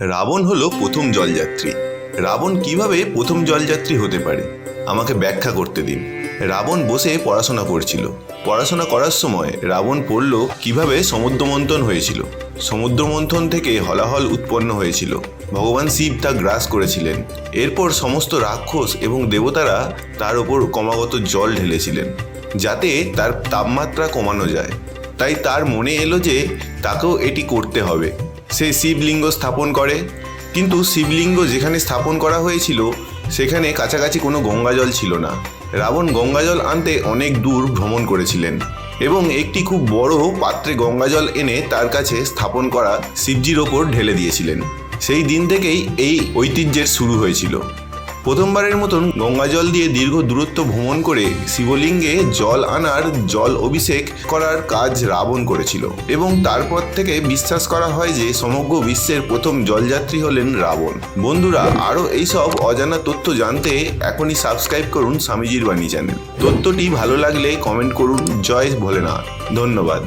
রাবণ হলো প্রথম জলযাত্রী। রাবণ কীভাবে প্রথম জলযাত্রী হতে পারে? আমাকে ব্যাখ্যা করতে দিন। রাবণ বসে পড়াশোনা করছিল। পড়াশোনা করার সময় রাবণ পড়ল কীভাবে সমুদ্র মন্থন হয়েছিল। সমুদ্র মন্থন থেকে হলাহল উৎপন্ন হয়েছিল। ভগবান শিব তা গ্রাস করেছিলেন। এরপর সমস্ত রাক্ষস এবং দেবতারা তার ওপর ক্রমাগত জল ঢেলেছিলেন, যাতে তার তাপমাত্রা কমানো যায়। তাই তার মনে এলো যে তাকেও এটি করতে হবে। সে শিবলিঙ্গ স্থাপন করে। কিন্তু শিবলিঙ্গ যেখানে স্থাপন করা হয়েছিল, সেখানে কাছাকাছি কোনো গঙ্গাজল ছিল না। রাবণ গঙ্গাজল আনতে অনেক দূর ভ্রমণ করেছিলেন এবং একটি খুব বড় পাত্রে গঙ্গাজল এনে তার কাছে স্থাপন করা শিবজির ওপর ঢেলে দিয়েছিলেন। সেই দিন থেকেই এই ঐতিহ্যের শুরু হয়েছিল। প্রথমবারের মতন গঙ্গা জল দিয়ে দীর্ঘ দূরত্ব ভ্রমণ করে শিবলিঙ্গে জল আনার জল অভিষেক করার কাজ রাবণ করেছিল। এবং তারপর থেকে বিশ্বাস করা হয় যে সমগ্র বিশ্বের প্রথম জলযাত্রী হলেন রাবণ। বন্ধুরা, আরও এইসব অজানা তথ্য জানতে এখনই সাবস্ক্রাইব করুন স্বামীজির বাণী চ্যানেল। তথ্যটি ভালো লাগলে কমেন্ট করুন। জয় ভোলেনাথ। ধন্যবাদ।